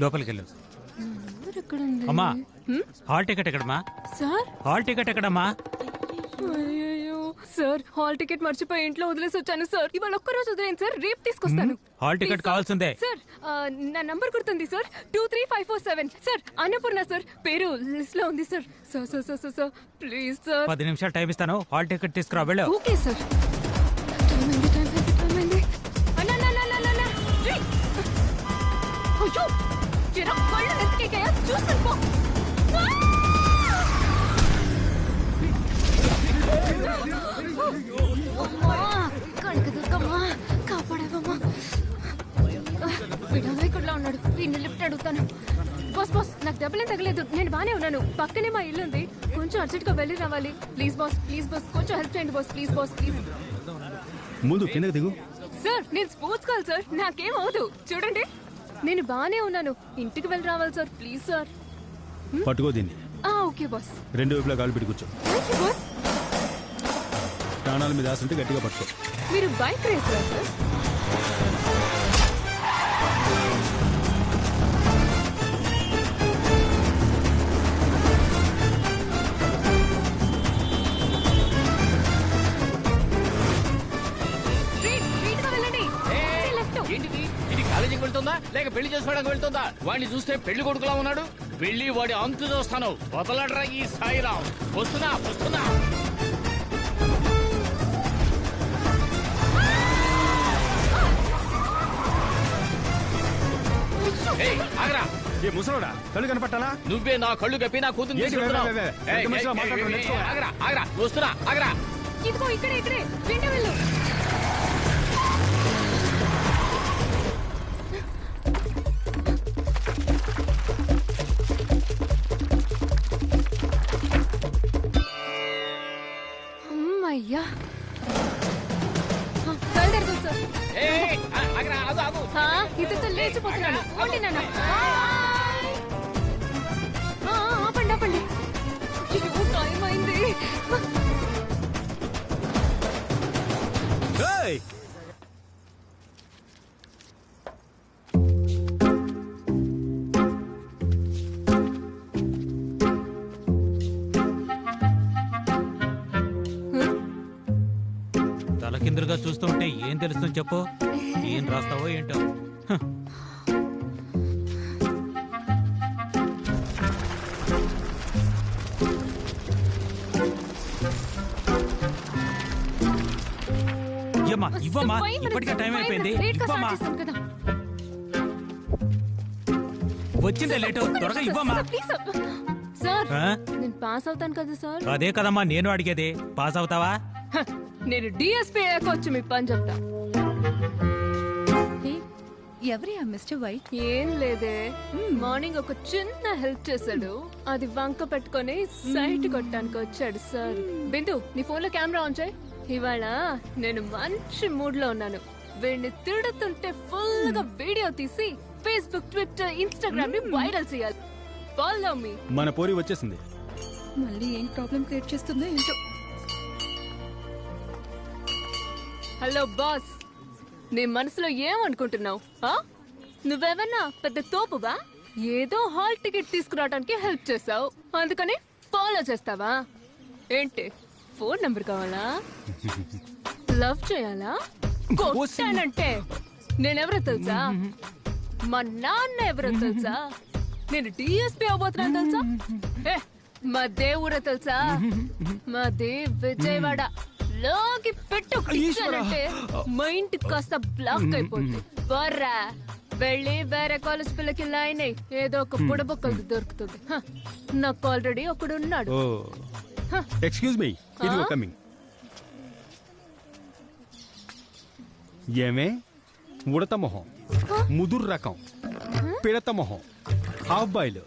లోపలికి వెళ్ళు అమ్మా? హాల్ టికెట్ ఎక్కడమ్మా? సార్? హాల్ టికెట్ ఎక్కడమ్మా? అయ్యో సార్ హాల్ టికెట్ మర్చిపోయి ఇంట్లో వదిలేసి వచ్చాను సార్. ఇవాళ ఒక్క రోజు వదిలేను సార్. రేపు తీసుకొస్తాను. హాల్ టికెట్ Please, కావాల్సిందే. సార్ ఆ, నా నంబర్ గుర్తుంది sir. Two three five four seven. Sir Annapurna sir. పేరు లిస్ట్లో ఉంది sir. Sir sir sir sir sir please sir. పది నిమిషాలు టైం ఇస్తాను. హాల్ టికెట్ తీసుకురా వెళ్ళు. Okay sir. టైం అయింది టైం అయింది టైం అయింది అన్నా అన్నా అన్నా అన్నా అన్నా. రేయ్. అయ్యో! ఎరా కళ్ళు నెత్తికెక్కాయా చూస్తాను పో కాపాడేవమ్మా. ఉన్నాడు. వీడిని లిఫ్ట్ అడుగుతాను. బాస్ బాస్ నాకు దెబ్బలేం తగలేదు. నేను బానే ఉన్నాను. పక్కనే మా ఇల్లు ఉంది. కొంచెం అర్జెంట్గా వెళ్ళి రావాలి. ప్లీజ్ బాస్ ప్లీజ్ బాస్ కొంచెం హెల్ప్ చేయండి బాస్ ప్లీజ్ బాస్ ప్లీజ్. ముందు కిందకి దిగు. సార్ నేను స్పోర్ట్స్ కాల్ సార్. నాకేం అవదు. చూడండి. నేను బానే ఉన్నాను. ఇంటికి వెళ్ళి రావాలి సార్ ప్లీజ్ సార్. పట్టుకో దీన్ని. ఆ ఓకే బాస్. రెండు వైపులా కాలు పెట్టి కూర్చో. బాస్ ప్రాణాల మీద ఆశ గట్టిగా పట్టుకో. మీరు బైక్ రేసరా సార్ చేసుకోవడానికి వెళ్తుందా? వాడిని చూస్తే పెళ్ళి కొడుకులా ఉన్నాడు. వెళ్ళి వాడి అంతు చూస్తాను వదలడ్రా ఈ సాయిరాం. వస్తున్నా వస్తున్నా. ఏయ్, ఆగరా. ఏ ముసలోడా? కళ్ళు కనపట్టాలా? నువ్వే నా కళ్ళు కప్పి నా కూతురు ఏంటి, వే, వే, వే, వే. పెద్ద మనిషిలా మాట్లాడడం నేర్చుకో. ఆగరా ఆగరా వస్తున్నా ఆగరా. ఇదిగో ఇక్కడే ఇక్కడే. వెంట వెళ్ళు. ఆ, బయలుదేరుదాం సార్. ఇతరుతో లేచిపోతున్నాను. తలకిందులుగా చూస్తుంటే ఏం తెలుస్తుంది చెప్పు? ఏం రాస్తావో ఏంటో. ఇవ్వమ్మా minutes, ఇప్పటికే టైం అయిపోయింది. గా ఇవ్వమ్మా. వచ్చిందే లేటు త్వరగా ఇవ్వమ్మా. సార్? నేను పాస్ అవుతాను కదా సార్. అదే కదమ్మా నేను అడిగేది. పాస్ అవుతావా? నేను డిఎస్పీ అయ్యాక వచ్చి మీ పని చెప్తా. ఎవరి ఆ మిస్టర్ వైట్? ఏం లేదే. మార్నింగ్ ఒక చిన్న హెల్ప్ చేశాడు. అది వంక పెట్టుకొని సైట్ కొట్టడానికి వచ్చాడు సార్. బిందు నీ ఫోన్లో కెమెరా ఆన్ చేయి. ఇవాళ నేను మంచి మూడ్లో ఉన్నాను. వీడిని తిడుతుంటే ఫుల్గా వీడియో తీసి ఫేస్బుక్ ట్విట్టర్ ఇన్స్టాగ్రామ్ని వైరల్ చేయాలి. ఫాలో మీ మన పోరి వచ్చేసింది. మళ్ళీ ఏం ప్రాబ్లం క్రియేట్ చేస్తుందో ఏంటో. Hello boss. నీ మనసులో ఏమనుకుంటున్నావు ఆ? నువ్వేమన్నా పెద్ద తోపువా? ఏదో హాల్ టికెట్ తీసుకురావడానికి హెల్ప్ చేసావు అందుకని ఫాలో చేస్తావా? ఏంటి ఫోన్ నంబర్ కావాలా? లవ్ చేయాలా? కొట్టానంటే నేనెవరో తెలుసా? మా నాన్న ఎవరో తెలుసా? నేను డిఎస్పీ అవబోతున్నాను తెలుసా? మా దేవురో తెలుసా? మాది విజయవాడ. లోకి పెట్టు ఇచ్చానంటే మా ఇంటి కాస్త బ్లాక్ అయిపోతుంది బర్రా వెళ్ళి వేరే కాలేజ్ పిల్లకి లైన్ అయ్యి ఏదో ఒక బుడబొక్కలు దొరుకుతుంది. హ, నాకు ఆల్రెడీ ఒకడు ఉన్నాడు. ఓ. ఎక్స్క్యూజ్ మీ ఇది? కమింగ్ ఏమే? ఉడత మొహం. ముదురు రకం. పిడత మొహం. Half boil.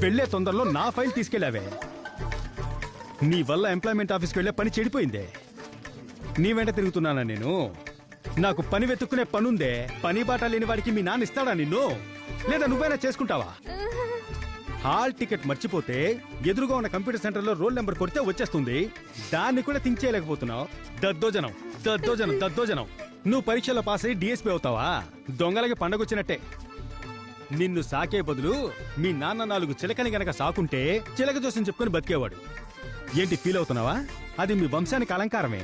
వెళ్ళే తొందరలో నా ఫైల్ తీసుకెళ్ళావే. నీ వల్ల ఎంప్లాయ్మెంట్ ఆఫీస్కి వెళ్ళే పని చెడిపోయిందే. నీ వెంట తిరుగుతున్నానా నేను? నాకు పని వెతుక్కునే పనుందే పని బాట లేని వాడికి మీ నాన్న ఇస్తాడా నిన్ను? లేదా నువ్వైనా చేసుకుంటావా? హాల్ టికెట్ మర్చిపోతే ఎదురుగా ఉన్న కంప్యూటర్ సెంటర్లో రోల్ నెంబర్ కొడితే వచ్చేస్తుంది. దాన్ని కూడా థింక్ చేయలేకపోతున్నావు. దద్దోజనం దద్దోజనం దద్దోజనం. నువ్వు పరీక్షలో పాస్ అయ్యి డిఎస్పీ అవుతావా? దొంగలకి పండగొచ్చినట్టే. నిన్ను సాకే బదులు మీ నాన్న నాలుగు చిలకని గనక సాకుంటే చిలక జోసం చెప్పుకొని బతికేవాడు. ఏంటి ఫీల్ అవుతున్నావా? అది మీ వంశానికి అలంకారమే.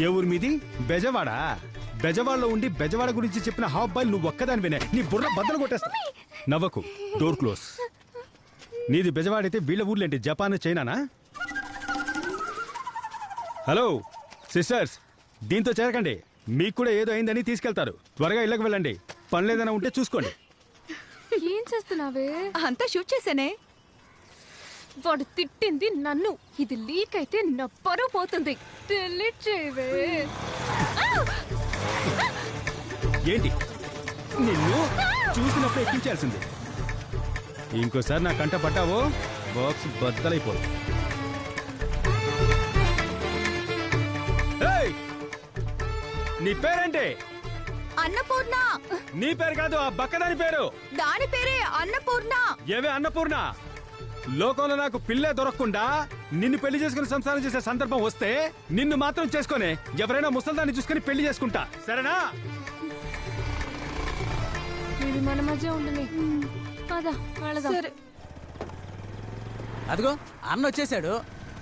ఏ ఊరి మీది? బెజవాడ? బెజవాడలో ఉండి బెజవాడ గురించి చెప్పిన హాఫ్ బాయ్ నువ్వు ఒక్కదాని వినే. నీ బుర్ర బద్దలు కొట్టేస్తా. నవ్వకు. Door close. నీది బెజవాడైతే వీళ్ళ ఊర్లేంటి? జపాన్ చైనానా? Hello sisters. దీంతో చేరకండి. మీకు కూడా ఏదో అయిందని తీసుకెళ్తారు. త్వరగా ఇళ్ళకి వెళ్ళండి. పని లేదైనా ఉంటే చూసుకోండి. ఏం చేస్తున్నావే? అంతా షూట్ చేశానే వాడు తిట్టింది నన్ను. ఇది లీక్ అయితే నా పరువు పోతుంది. డిలీట్ చేయవే ఏంటి? నిన్ను చూసినప్పుడు ఎక్కించాల్సింది ఇంకోసారి నా కంట పట్టావో బాక్స్ బద్దలైపోదు. ఏయ్! నీ పేరేంటి? అన్నపూర్ణ. నీ పేరు కాదు ఆ బక్కదాని పేరు. దాని పేరే అన్నపూర్ణ. ఏవే అన్నపూర్ణ? లోకంలో నాకు పిల్లే దొరకకుండా నిన్ను పెళ్ళి చేసుకుని సంసారం చేసే సందర్భం వస్తే నిన్ను మాత్రం చేసుకొని ఎవరైనా ముసల్దాన్ని చూసుకుని పెళ్ళి చేసుకుంటా. సరేనా? ఇది మన మధ్య ఉండని పద వెళదాం. సరే. అదిగో అన్న వచ్చేసాడు.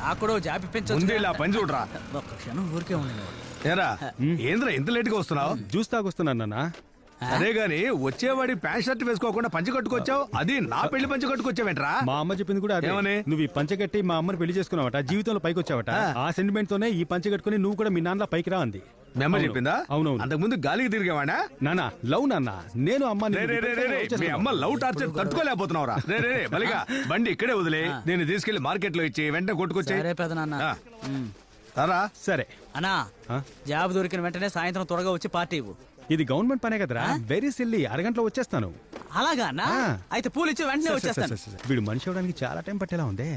నాకు కూడా జాబ్ ఇప్పించొచ్చు ముందు ఇలా పని చూడరా. ఒక్క క్షణం ఊరికే ఉండండి ఏరా ఏంద్రా ఇంత లేట్గా వస్తున్నావు జ్యూస్ తాగొస్తున్నాను నాన్న. అదే గాని వచ్చేవాడి ప్యాంట్ షర్ట్ వేసుకోకుండా పంచి కట్టుకొచ్చావు? అది నా పెళ్ళి పంచి కట్టుకొచ్చావేంట్రా? మా అమ్మ చెప్పింది కూడా అదే. ఏమని? నువ్వు ఈ పంచె కట్టి మా అమ్మని పెళ్ళి చేసుకున్నావట జీవితంలో పైకి వచ్చావట. ఆ. సెంటిమెంట్ తోనే ఈ పంచె కట్టుకుని నువ్వు కూడా మీ నాన్న పైకి రా అంది. మీ అమ్మ అవును. చెప్పిందా? అవునవును. అంతకు ముందు గాలికి తిరిగావాడా? నాన్న లవ్ నాన్న. నేను అమ్మ రే, రే, రే, రే, రే, మీ అమ్మ లవ్ టార్చర్ తట్టుకోలేకపోతున్నావురా. రే రే రే, బలిగా బండి ఇక్కడే వదిలే. నేను తీసుకెళ్ళి మార్కెట్లో ఇచ్చి వెంటనే కొట్టుకొచ్చి సరే పెదనాన్న ఆ. సరా సరే. అన్నా ఆ? జాబ్ దొరికిన వెంటనే సాయంత్రం త్వరగా వచ్చి పార్టీ ఇవ్వు. ఇది గవర్నమెంట్ పనే కదరా. వెరీ సిల్లీ అరగంటలో వచ్చేస్తాను. అలాగా అన్నా. అయితే పూలు ఇచ్చి వెంటనే వచ్చేస్తాను. వీడు మనిషి అవడానికి చాలా టైం పట్టేలా ఉంది.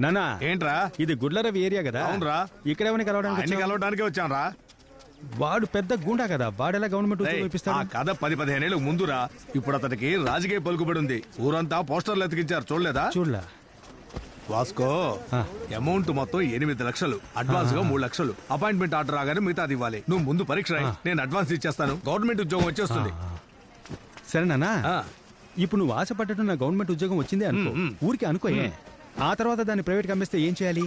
నానా ఏంట్రా? ఇది గుడ్లరవి ఏరియా కదా. అవునురా. ఇక్కడ ఎవరిని కలవడానికి? కలవడానికే వచ్చాను వాడు పెద్ద గుండా కదా. వాడెలా గవర్నమెంట్ ఉద్యోగం ఆ ఇప్పిస్తాడు? కథ పది పదిహేనేళ్ళు ముందురా. ఇప్పుడు అతనికి రాజకీయ పలుకుబడి ఉంది. ఊరంతా పోస్టర్లు ఎతికించారు. చూడలేదా? చూడలా. వాస్కో. అమౌంట్ మొత్తం ఎనిమిది లక్షలు. అడ్వాన్స్గా మూడు లక్షలు. అపాయింట్మెంట్ ఆర్డర్ రాగానే మిగతాది ఇవ్వాలి. నువ్వు ముందు పరీక్ష రాయి. నేను అడ్వాన్స్ ఇచ్చేస్తాను. గవర్నమెంట్ ఉద్యోగం వచ్చేస్తుంది. సరే నానా. ఇప్పుడు నువ్వు ఆశపడ్డట్టు నా గవర్నమెంట్ ఉద్యోగం వచ్చిందే అనుకో. ఊరికి అనుకోయే. ఆ తర్వాత దాన్ని ప్రైవేట్ అమ్మేస్తే ఏం చేయాలి?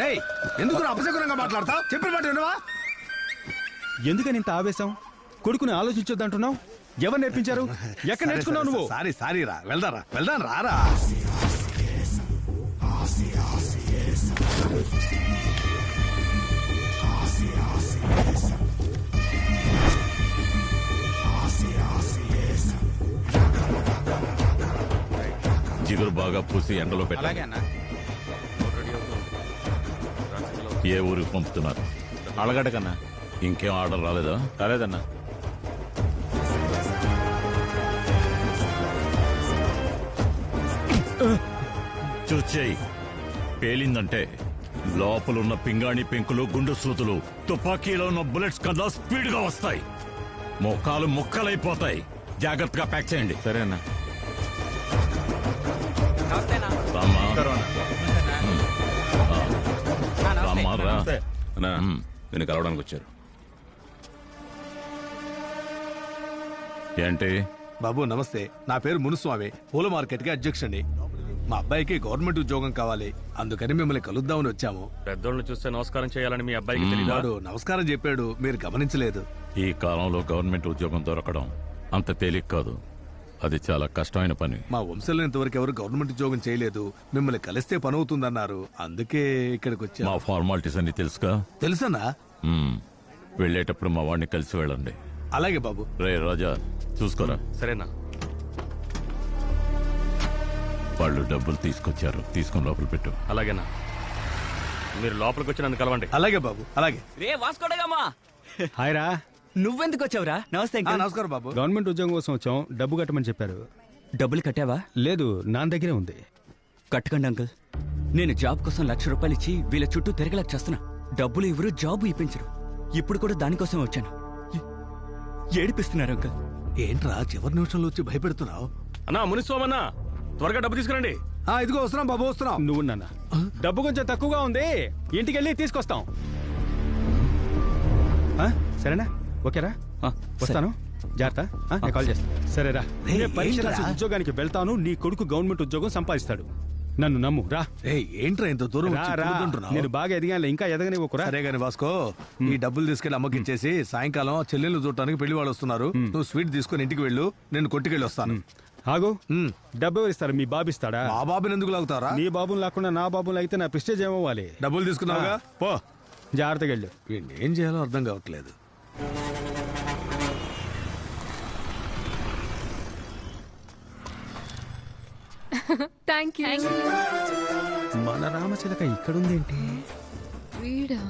రేయ్ ఎందుకు అపశకునంగా మాట్లాడతావు? చెప్పిన మాట వినవా? ఎందుకని ఇంత ఆవేశం? కొడుకుని ఆలోచించొద్దంటున్నావు? ఎవరు నేర్పించారు? ఎక్కడ నేర్చుకున్నావు నువ్వు? సారీ సారీ రా వెళ్దారా వెళ్దాం రారా. జిగురు బాగా పూసి ఎండలో పెట్టాలి. ఏ ఊరికి పంపుతున్నారు? అలగడ్డ కన్నా ఇంకేం ఆర్డర్ రాలేదా? రాలేదన్నా. చూచేయి పేలిందంటే లోపలున్న పింగాణి పెంకులు గుండు సూతులు తుపాకీలో ఉన్న బుల్లెట్స్ కన్నా స్పీడ్గా వస్తాయి ముఖాలు ముక్కలైపోతాయి జాగ్రత్తగా ప్యాక్ చేయండి సరే అన్నా రామ్మా. ఉమ్. ఆ. రామ్మా, రా. అన్నా ఉమ్. నేను కలవడానికి వచ్చారు ఏంటి బాబు నమస్తే నా పేరు మునుస్వామి పూల మార్కెట్కి అధ్యక్షుడిని మా అబ్బాయికి గవర్నమెంట్ ఉద్యోగం కావాలి. అందుకని మిమ్మల్ని కలుద్దామని వచ్చాము. పెద్దోళ్ళని చూస్తే నమస్కారం చేయాలని మీ అబ్బాయికి తెలియదా వాడు నమస్కారం చెప్పాడు. మీరు గమనించలేదు. ఈ కాలంలో గవర్నమెంట్ ఉద్యోగం దొరకడం అంత తేలిక కాదు. అది చాలా కష్టమైన పని. మా వంశంలో ఇంతవరకు ఎవరు గవర్నమెంట్ ఉద్యోగం చేయలేదు. మిమ్మల్ని కలిస్తే పని అవుతుందన్నారు అందుకే ఇక్కడికి వచ్చా. మా ఫార్మాలిటీస్ అన్ని తెలుసుగా? తెలుసన్నా? మ్మ్. వెళ్ళేటప్పుడు మా వాడిని కలిసి వెళ్ళండి. అలాగే బాబు. రే రాజా చూసుకోరా? సరేనా? వాళ్ళు డబ్బులు తీసుకొచ్చారు. తీసుకొని లోపల పెట్టు. అలాగేనా? మీరు లోపలికి వచ్చి నన్ను కలవండి. అలాగే బాబు అలాగే. రే వాస్కోడగామా హాయ్ రా. నువ్వెందుకు వచ్చావురా? నమస్తే ఆ, నమస్కారం బాబు. గవర్నమెంట్ ఉద్యోగం కోసం వచ్చాం. డబ్బు కట్టమని చెప్పారు. డబ్బులు కట్టావా? లేదు నా దగ్గరే ఉంది. కట్టకండి అంకుల్. నేను జాబ్ కోసం లక్ష రూపాయలు ఇచ్చి వీళ్ళ చుట్టూ తిరగలేక చేస్తున్నా. డబ్బులు ఇవ్వరు జాబు ఇప్పించరు. ఇప్పుడు కూడా దానికోసం వచ్చాను. ఏ- ఏడిపిస్తున్నారు అంకుల్. ఏంట్రా చివరి నిమిషంలో వచ్చి భయపెడుతున్నావు? అన్నా మునిస్వామన్నా. త్వరగా డబ్బు తీసుకురండి. ఆ ఇదిగో వస్తున్నాం బాబు వస్తున్నాం. నువ్వు నాన్న. డబ్బు కొంచెం తక్కువగా ఉంది. ఇంటికి వెళ్ళి తీసుకొస్తాం. ఆ, సరేనా? ఓకేరా? ఆ, వస్తాను. జాగ్రత్త. ఆ, నేను కాల్ చేస్తాను సరేరా. నేను పరీక్ష రాసి ఉద్యోగానికి వెళ్తాను. నీ కొడుకు గవర్నమెంట్ ఉద్యోగం సంపాదిస్తాడు. నన్ను నమ్ము. రా. ఏయ్ ఏంట్రా ఇంత దూరం రా వచ్చి రా కులుకుంటున్నావు? నేను బాగా ఎదిగాను ఇంకా ఎదగనివ్వకురా సరే గాని వాస్కో ఈ డబ్బులు తీసుకెళ్ళి అమ్మకి ఇచ్చేసి సాయంకాలం చెల్లెలు చూడటానికి పెళ్ళి వాళ్ళు వస్తున్నారు. నువ్వు స్వీట్ తీసుకొని ఇంటికి వెళ్ళు. నేను కొట్టుకెళ్ళి వస్తాను. ఆగు. డబ్బు ఇస్తారు? మీ బాబు ఇస్తాడా? మా బాబుని ఎందుకు లాగుతారా నీ బాబుని లేకుండా నా బాబుని అయితే నా ప్రిస్టేజ్ ఏమవ్వాలి? డబ్బులు తీసుకున్నావుగా? పో. జాగ్రత్తగా వెళ్ళు. వీడిని ఏం చేయాలో అర్థం కావట్లేదు. థ్యాంక్ యూ మన రామచిలక ఇక్కడుందేంటి? వీడా?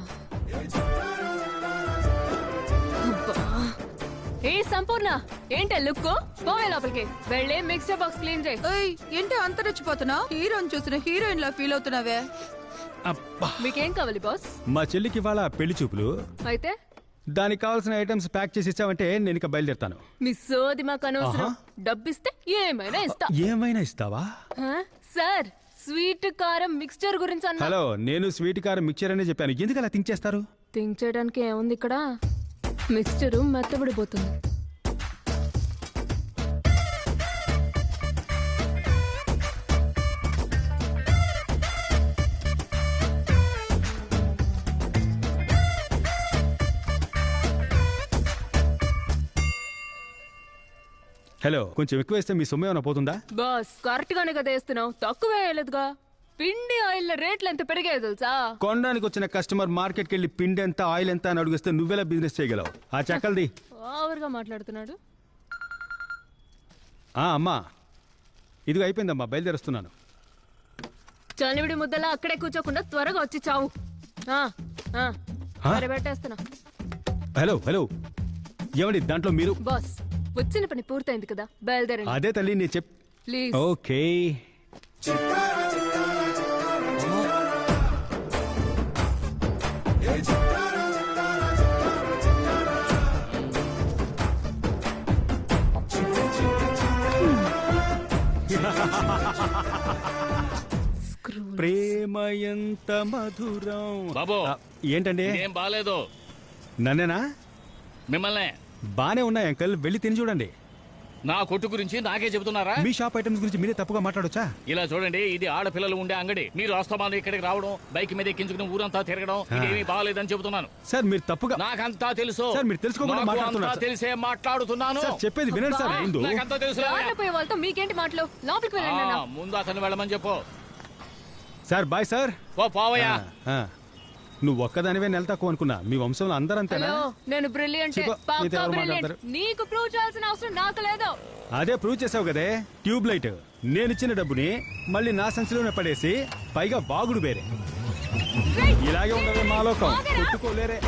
ఏ సంపూర్ణ. ఏంటే లుక్ పోయే లోపలికి. వెళ్ళి మిక్సర్ బాక్స్ క్లీన్ చేయి. ఏయ్ ఏంటి అంత రెచ్చిపోతున్నావు? హీరోని చూసిన హీరోయిన్ లా ఫీల్ అవుతున్నావే మీకేం కావాలి బాస్ మా చెల్లికి ఇవాళ పెళ్ళి చూపులు. అయితే? దానికి కావాల్సిన ఐటమ్స్ ప్యాక్ చేసి ఇచ్చావంటే నేను ఇక బయలుదేరుతాను. మీ సోది మాకు అనవసరం. డబ్బిస్తే ఏమైనా ఇస్తా. ఏమైనా ఇస్తావా? హ? సార్ స్వీట్ కారం మిక్స్చర్ గురించి అన్నా. హలో నేను స్వీట్ కారం మిక్చర్ అనే చెప్పాను. ఎందుకు అలా థింక్ చేస్తారు? థింక్ చేయడానికి ఏముంది ఇక్కడ? మిక్స్చర్ మెత్తబడిపోతుంది. హలో కొంచెం ఎక్కువ వేస్తే మీ సొమ్ము ఏమైనా పోతుందా? బాస్ కరెక్ట్ గానే కదా వేస్తున్నావు. తక్కువ వేయలేదుగా. పిండి ఆయిల్ రేట్లు ఎంత పెరిగాయో తెలుసా? కొనడానికి వచ్చిన కస్టమర్ మార్కెట్కి వెళ్ళి పిండి ఎంత ఆయిల్ ఎంత అని అడిగిస్తే నువ్వెలా బిజినెస్ చేయగలవు? ఆ చెక్కలది. ఓవర్గా మాట్లాడుతున్నాడు. ఆ అమ్మా. ఇదిగో అయిపోయిందమ్మా బయలుదేరుస్తున్నాను. చనివిడి ముద్దలా అక్కడే కూర్చోకుండా త్వరగా వచ్చి చావు. ఆ, ఆ. పెట్టేస్తున్నా హలో హలో. ఏమండి దాంట్లో మీరు? బాస్ వచ్చిన పని పూర్తయింది కదా బయలుదేరండి. అదే తల్లి నేను చెప్ ప్లీజ్. ఓకే. ప్రేమ ఎంత మధురం. బాబు ఏంటండి? ఏం బాలేదు. నన్నేనా? మిమ్మల్ని. బానే ఉన్నాయి అంకల్. వెళ్ళి తిని చూడండి. నా కొట్టు గురించి నాకే చెబుతున్నారా? మీ షాప్ ఐటమ్స్ గురించి మీరే తప్పుగా మాట్లాడొచ్చా? ఇలా చూడండి ఇది ఆడపిల్లలు ఉండే అంగడి. మీరు అస్తమానం ఇక్కడికి రావడం బైక్ మీద ఎక్కించుకుని ఊరంతా తిరగడం ఇదేమీ బాగాలేదని చెబుతున్నాను. సార్ మీరు తప్పుగా నాకంతా తెలుసు. సార్, మీరు తెలుసుకోకుండా మాట్లాడుతున్నారు. తెలిసే మాట్లాడుతున్నాను. సార్ చెప్పేది వినండి సార్ ముందు. నాకంతా తెలుసు. వాళ్ళతో మీకేంటి మాటలు? లోపలికి వెళ్ళండి. ముందు అతను వెళ్ళమని చెప్పు. Sir bye sir. ఓ పోవయ్యా. నువ్వు ఒక్కదానివే నెల తక్కువ అనుకున్నా. మీ వంశంలో అందరంతేనా? హలో నేను బ్రిలియంట్. చికో, మీతో ఎవరు మాట్లాడతారు? నీకు ప్రూవ్ చేయాల్సిన అవసరం నాకు లేదు. అదే ప్రూవ్ చేసావు కదే? Tube light. నేనిచ్చిన డబ్బుని మళ్ళీ నా సంచిలోనే పడేసి పైగా బాగుడు వేరే ఇలాగే ఉండవే మా లోకం. కొట్టుకోలేరే.